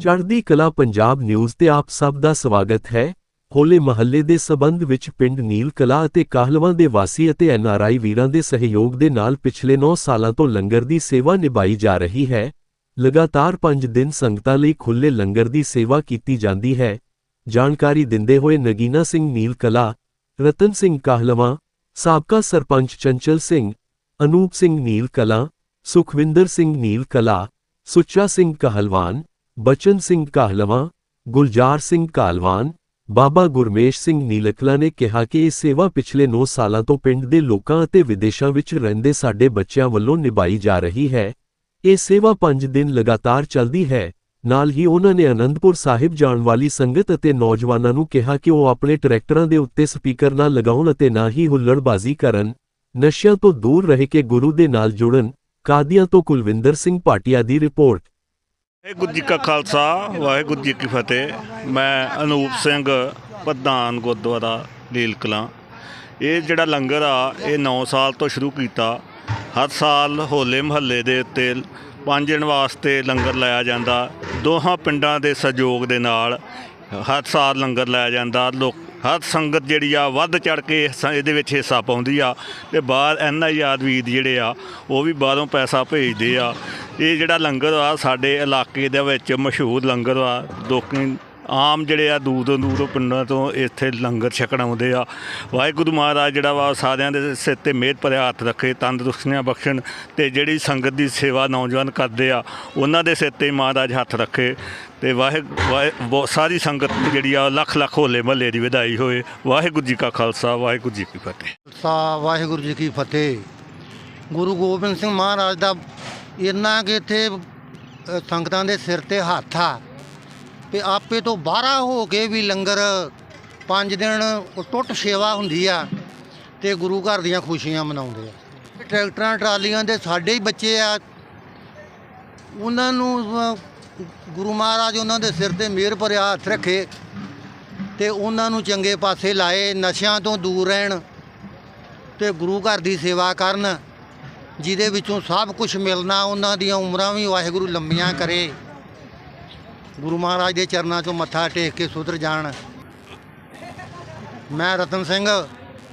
ਚੜ੍ਹਦੀ ਕਲਾ ਪੰਜਾਬ ਨਿਊਜ਼ ਤੇ ਆਪ ਸਭ ਦਾ ਸਵਾਗਤ ਹੈ। ਹੋਲੇ ਮਹੱਲੇ ਦੇ ਸਬੰਧ ਵਿੱਚ ਪਿੰਡ ਨੀਲ ਕਲਾ ਅਤੇ ਕਾਹਲਵਾਂ ਦੇ ਵਾਸੀ ਅਤੇ ਐਨਆਰਆਈ ਵੀਰਾਂ ਦੇ ਸਹਿਯੋਗ ਦੇ ਨਾਲ ਪਿਛਲੇ 9 ਸਾਲਾਂ ਤੋਂ ਲੰਗਰ ਦੀ ਸੇਵਾ ਨਿਭਾਈ ਜਾ ਰਹੀ ਹੈ। ਲਗਾਤਾਰ 5 ਦਿਨ ਸੰਗਤਾਂ ਲਈ ਖੁੱਲੇ ਲੰਗਰ ਦੀ ਸੇਵਾ ਕੀਤੀ ਜਾਂਦੀ ਹੈ। ਜਾਣਕਾਰੀ ਦਿੰਦੇ ਹੋਏ ਨਗੀਨਾ ਸਿੰਘ ਨੀਲ ਕਲਾ, ਰਤਨ ਸਿੰਘ ਕਾਹਲਵਾਂ, ਸਾਬਕਾ ਸਰਪੰਚ ਚੰਚਲ ਸਿੰਘ, ਅਨੂਪ ਸਿੰਘ ਨੀਲ ਕਲਾ, ਸੁਖਵਿੰਦਰ ਸਿੰਘ ਨੀਲ ਕਲਾ, ਸੁੱਚਾ ਸਿੰਘ ਕਾਹਲਵਾਨ ਬਚਨ ਸਿੰਘ ਕਾਹਲਵਾਂ, ਗੁਲਜ਼ਾਰ ਸਿੰਘ ਕਾਲਵਾਨ ਬਾਬਾ ਗੁਰਮੇਸ਼ ਸਿੰਘ ਨੀਲਕਲਾ ਨੇ ਕਿਹਾ ਕਿ ਇਹ ਸੇਵਾ ਪਿਛਲੇ 9 ਸਾਲਾਂ ਤੋਂ ਪਿੰਡ ਦੇ ਲੋਕਾਂ ਅਤੇ ਵਿਦੇਸ਼ਾਂ ਵਿੱਚ ਰਹਿੰਦੇ ਸਾਡੇ ਬੱਚਿਆਂ ਵੱਲੋਂ ਨਿਭਾਈ ਜਾ ਰਹੀ ਹੈ। ਇਹ ਸੇਵਾ 5 ਦਿਨ ਲਗਾਤਾਰ ਚੱਲਦੀ ਹੈ। ਨਾਲ ਹੀ ਉਹਨਾਂ ਨੇ ਅਨੰਦਪੁਰ ਸਾਹਿਬ ਜਾਣ ਵਾਲੀ ਸੰਗਤ ਅਤੇ ਨੌਜਵਾਨਾਂ ਨੂੰ ਕਿਹਾ ਕਿ ਉਹ ਆਪਣੇ ਟਰੈਕਟਰਾਂ ਦੇ ਉੱਤੇ ਸਪੀਕਰ ਨਾ ਲਗਾਉਣ ਅਤੇ ਨਾ ਹੀ ਹੁੱਲੜਬਾਜ਼ੀ ਕਰਨ। ਨਸ਼ਿਆਂ ਤੋਂ ਦੂਰ ਰਹਿ ਕੇ ਗੁਰੂ ਦੇ ਨਾਲ ਜੁੜਨ। ਕਾਦੀਆਂ ਤੋਂ ਕੁਲਵਿੰਦਰ ਸਿੰਘ ਭਾਟੀਆ ਦੀ ਰਿਪੋਰਟ। ਵਾਹਿਗੁਰੂ ਜੀ ਕਾ ਖਾਲਸਾ, ਵਾਹਿਗੁਰੂ ਜੀ ਕੀ ਫਤਿਹ। ਮੈਂ ਅਨੂਪ ਸਿੰਘ ਪ੍ਰਧਾਨ ਗੁਰਦੁਆਰਾ ਲੀਲ ਕਲਾਂ ਇਹ ਜਿਹੜਾ ਲੰਗਰ ਆ, ਇਹ 9 ਸਾਲ ਤੋਂ ਸ਼ੁਰੂ ਕੀਤਾ। ਹਰ ਸਾਲ ਹੋਲੇ ਮਹੱਲੇ ਦੇ ਉੱਤੇ ਪੰਜ ਦਿਨ ਵਾਸਤੇ ਲੰਗਰ ਲਾਇਆ ਜਾਂਦਾ। ਦੋਹਾਂ ਪਿੰਡਾਂ ਦੇ ਸਹਿਯੋਗ ਦੇ ਨਾਲ ਹਰ ਸਾਲ ਲੰਗਰ ਲਾਇਆ ਜਾਂਦਾ। ਲੋਕ, ਹਰ ਸੰਗਤ ਜਿਹੜੀ ਆ, ਵੱਧ ਚੜ ਕੇ ਇਹਦੇ ਵਿੱਚ ਹਿੱਸਾ ਪਾਉਂਦੀ ਆ। ਤੇ ਬਾਹਰ ਐਨ ਆਈ ਆਦਮੀ ਜਿਹੜੇ ਆ, ਉਹ ਵੀ ਬਾਹਰੋਂ ਪੈਸਾ ਭੇਜਦੇ ਆ। ਇਹ ਜਿਹੜਾ ਲੰਗਰ ਆ, ਸਾਡੇ ਇਲਾਕੇ ਦੇ ਵਿੱਚ ਮਸ਼ਹੂਰ ਲੰਗਰ ਆ। ਲੋਕੀ ਆਮ ਜਿਹੜੇ ਆ, ਦੂਰ ਤੋਂ ਦੂਰੋਂ ਪਿੰਡਾਂ ਤੋਂ ਇੱਥੇ ਲੰਗਰ ਛਕਣ ਆਉਂਦੇ ਆ। ਵਾਹਿਗੁਰੂ ਮਹਾਰਾਜ ਜਿਹੜਾ ਵਾ, ਸਾਰਿਆਂ ਦੇ ਸਿਰ ਤੇ ਮਿਹਰ ਭਰਿਆ ਹੱਥ ਰੱਖੇ, ਤੰਦਰੁਸਤੀਆਂ ਬਖਸ਼ਣ ਤੇ ਜਿਹੜੀ ਸੰਗਤ ਦੀ ਸੇਵਾ ਨੌਜਵਾਨ ਕਰਦੇ ਆ, ਉਹਨਾਂ ਦੇ ਸਿਰ ਤੇ ਮਹਾਰਾਜ ਹੱਥ ਰੱਖੇ ਤੇ ਵਾਹਿ, ਵਾਹਿ- ਬਹੁਤ ਸਾਰੀ ਸੰਗਤ ਜਿਹੜੀ ਆ, ਲੱਖ ਲੱਖ ਹੋਲੇ ਮਹੱਲੇ ਦੀ ਵਧਾਈ ਹੋਏ। ਵਾਹਿਗੁਰੂ ਜੀ ਕਾ ਖਾਲਸਾ, ਵਾਹਿਗੁਰੂ ਜੀ ਕੀ ਫਤਿਹ। ਖਾਲਸਾ, ਵਾਹਿਗੁਰੂ ਜੀ ਕੀ ਫਤਿਹ। ਗੁਰੂ ਗੋਬਿੰਦ ਸਿੰਘ ਮਹਾਰਾਜ ਦਾ ਇੰਨਾ ਕਿ ਇੱਥੇ ਅ, ਸੰਗਤਾਂ ਦੇ ਸਿਰ ਤੇ ਹੱਥ ਆ। ਤੇ ਆਪੇ ਤੋਂ ਬਾਹਰਾ ਹੋ ਕੇ ਵੀ ਲੰਗਰ ਪੰਜ ਦਿਨ ਉਹ ਟੁੱਟ ਸੇਵਾ ਹੁੰਦੀ ਆ ਤੇ ਗੁਰੂ ਘਰ ਦੀਆਂ ਖੁਸ਼ੀਆਂ ਮਨਾਉਂਦੇ ਆ। ਟਰੈਕਟਰਾਂ ਟਰਾਲੀਆਂ ਦੇ ਸਾਡੇ ਹੀ ਬੱਚੇ ਆ। ਉਹਨਾਂ ਨੂੰ ਅ, ਗੁਰੂ ਮਹਾਰਾਜ ਉਹਨਾਂ ਦੇ ਸਿਰ ਤੇ ਮਿਹਰ ਭਰਿਆ ਹੱਥ ਰੱਖੇ ਤੇ ਉਹਨਾਂ ਨੂੰ ਚੰਗੇ ਪਾਸੇ ਲਾਏ ਨਸ਼ਿਆਂ ਤੋਂ ਦੂਰ ਰਹਿਣ ਤੇ ਗੁਰੂ ਘਰ ਦੀ ਸੇਵਾ ਕਰਨ। ਜਿਹਦੇ ਵਿੱਚੋਂ ਸਭ ਕੁਝ ਮਿਲਣਾ, ਉਹਨਾਂ ਦੀਆਂ ਉਮਰਾਂ ਵੀ ਵਾਹਿਗੁਰੂ ਲੰਮੀਆਂ ਕਰੇ। ਗੁਰੂ ਮਹਾਰਾਜ ਦੇ ਚਰਨਾਂ 'ਚੋਂ ਮੱਥਾ ਟੇਕ ਕੇ ਸੁਧਰ ਜਾਣ। ਮੈਂ ਰਤਨ ਸਿੰਘ,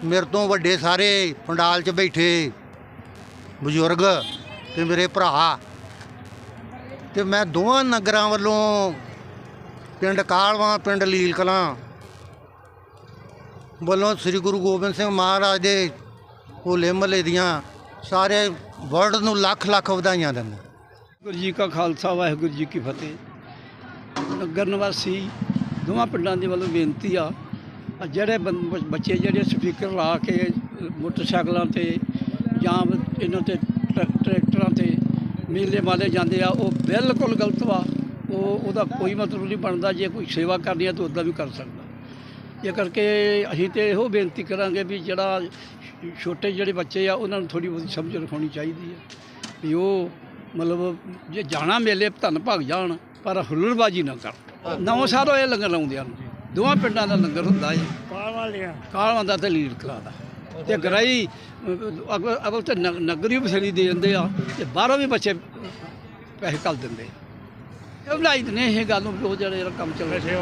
ਮੇਰੇ ਤੋਂ ਵੱਡੇ ਸਾਰੇ ਪੰਡਾਲ 'ਚ ਬੈਠੇ ਬਜ਼ੁਰਗ ਤੇ ਮੇਰੇ ਭਰਾ ਤੇ ਮੈਂ ਦੋਵਾਂ ਨਗਰਾਂ ਵੱਲੋਂ ਪਿੰਡ ਕਾਲਵਾ, ਪਿੰਡ ਲੀਲ ਕਲਾਂ ਵੱਲੋਂ ਸ੍ਰੀ ਗੁਰੂ ਗੋਬਿੰਦ ਸਿੰਘ ਮਹਾਰਾਜ ਦੇ ਹੋਲੇ ਮਹੱਲੇ ਦੀਆਂ ਸਾਰੇ ਵਰਲਡ ਨੂੰ ਲੱਖ ਲੱਖ ਵਧਾਈਆਂ ਦਿੰਦਾ। ਗੁਰੂ ਜੀ ਕਾ ਖਾਲਸਾ, ਵਾਹਿਗੁਰੂ ਜੀ ਕੀ ਫਤਿਹ। ਨਗਰ ਨਿਵਾਸੀ ਦੋਵਾਂ ਪਿੰਡਾਂ ਦੇ ਵੱਲੋਂ ਬੇਨਤੀ ਆ ਜਿਹੜੇ ਬੱਚੇ ਜਿਹੜੇ ਸਪੀਕਰ ਲਾ ਕੇ ਮੋਟਰਸਾਈਕਲਾਂ ਤੇ ਜਾਂ ਇਹਨਾਂ ਤੇ ਟਰੈ- ਟਰੈਕਟਰਾਂ ਤੇ ਮੇਲੇ ਮਾਲੇ ਜਾਂਦੇ ਆ, ਉਹ ਬਿਲਕੁਲ ਗਲਤ ਵਾ। ਉਹ, ਉਹਦਾ ਕੋਈ ਮਤਲਬ ਨਹੀਂ ਬਣਦਾ, ਜੇ ਕੋਈ ਸੇਵਾ ਕਰਨੀ ਆ ਤਾਂ ਉੱਦਾਂ ਵੀ ਕਰ ਸਕਦਾ। ਇਹ ਕਰਕੇ ਅਸੀਂ ਤੇ ਇਹੋ ਬੇਨਤੀ ਕਰਾਂਗੇ ਵੀ ਜਿਹੜਾ ਛੋਟੇ ਜਿਹੜੇ ਬੱਚੇ ਆ ਉਹਨਾਂ ਨੂੰ ਥੋੜੀ ਬਹੁਤੀ ਸਮਝ ਰਖਾਉਣੀ ਚਾਹੀਦੀ ਹੈ ਵੀ ਉਹ ਮਤਲਬ ਜੇ ਜਾਣਾ ਮੇਲੇ ਧੰਨ ਭਾਗ ਜਾਣ ਪਰ ਹੁੱਲੜਬਾਜੀ ਨਾ ਕਰ ਨੌ ਸਾਲ ਹੋਏ ਲੰਗਰ ਲਾਉਂਦਿਆਂ ਨੂੰ। ਦੋਵਾਂ ਪਿੰਡਾਂ ਦਾ ਲੰਗਰ ਹੁੰਦਾ ਹੈ ਕਾਲਵਾਂ ਲਿਆ ਕਾਲਵਾਂ ਦਾ ਤੇ ਲੀਡ ਕਲਾ ਦਾ। ਤੇ ਗਰਾਈ ਅਗਲ ਤੇ ਨਗ- ਨਗਰੀ ਬਸੜੀ ਦੇ ਜਾਂਦੇ ਆ ਤੇ ਬਾਹਰੋਂ ਵੀ ਬੱਚੇ ਪੈਸੇ ਕੱਲ ਦਿੰਦੇ ਇਹ ਬਣਾਈ ਨੇ ਇਹ ਗੱਲ ਨੂੰ ਵੀ ਉਹ ਜਿਹੜੇ ਕੰਮ ਚੱਲ ਰਿਹਾ।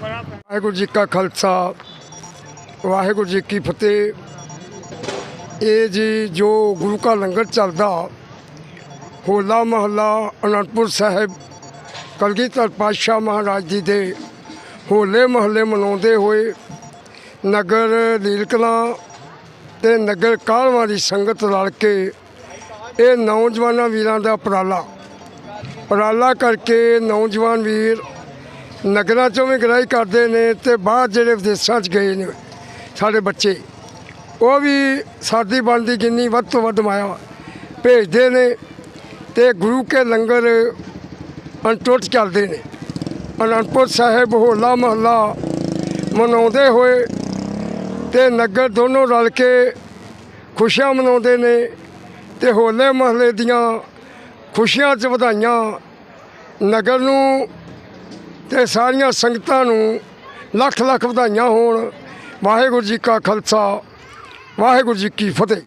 ਵਾਹਿਗੁਰੂ ਜੀ ਕਾ ਖਾਲਸਾ ਵਾਹਿਗੁਰੂ ਜੀ ਕੀ ਫਤਿਹ। ਇਹ ਜੀ ਜੋ ਗੁਰੂ ਕਾ ਲੰਗਰ ਚੱਲਦਾ, ਹੋਲਾ ਮਹੱਲਾ ਅਨੰਦਪੁਰ ਸਾਹਿਬ, ਕਲਗੀਧਰ ਪਾਤਸ਼ਾਹ ਮਹਾਰਾਜ ਜੀ ਦੇ ਹੋਲੇ ਮਹੱਲੇ ਮਨਾਉਂਦੇ ਹੋਏ ਨਗਰ ਲੀਲਕਲਾਂ ਤੇ ਨਗਰ ਕਾਲਵਾਂ ਦੀ ਸੰਗਤ ਰਲ ਕੇ ਇਹ ਨੌਜਵਾਨਾਂ ਵੀਰਾਂ ਦਾ ਉਪਰਾਲਾ ਉਪਰਾਲਾ ਕਰਕੇ ਨੌਜਵਾਨ ਵੀਰ ਨਗਰਾਂ ਚੋਂ ਵੀ ਗ੍ਰਾਈ ਕਰਦੇ ਨੇ ਤੇ ਬਾਹਰ ਜਿਹੜੇ ਵਿਦੇਸ਼ਾਂ 'ਚ ਗਏ ਨੇ ਸਾਡੇ ਬੱਚੇ। ਉਹ ਵੀ ਸਾਡੀ ਬਣਦੀ ਜਿੰਨੀ ਵੱਧ ਤੋਂ ਵੱਧ ਮਾਇਆ ਭੇਜਦੇ ਨੇ ਤੇ ਗੁਰੂ ਕੇ ਲੰਗਰ ਅਨਟੁੱਟ ਚੱਲਦੇ ਨੇ। ਅਨੰਦਪੁਰ ਸਾਹਿਬ ਹੋਲਾ ਮਹੱਲਾ ਮਨਾਉਂਦੇ ਹੋਏ ਤੇ ਨਗਰ ਦੋਨੋਂ ਰਲ ਕੇ ਖੁਸ਼ੀਆਂ ਮਨਾਉਂਦੇ ਨੇ ਤੇ ਹੋਲੇ ਮਹੱਲੇ ਦੀਆਂ ਖੁਸ਼ੀਆਂ 'ਚ ਵਧਾਈਆਂ ਨਗਰ ਨੂੰ ਤੇ ਸਾਰੀਆਂ ਸੰਗਤਾਂ ਨੂੰ ਲੱਖ ਲੱਖ ਵਧਾਈਆਂ ਹੋਣ। ਵਾਹਿਗੁਰੂ ਜੀ ਕਾ ਖਾਲਸਾ। ਵਾਹਿਗੁਰੂ ਜੀ ਕੀ ਫਤਿਹ।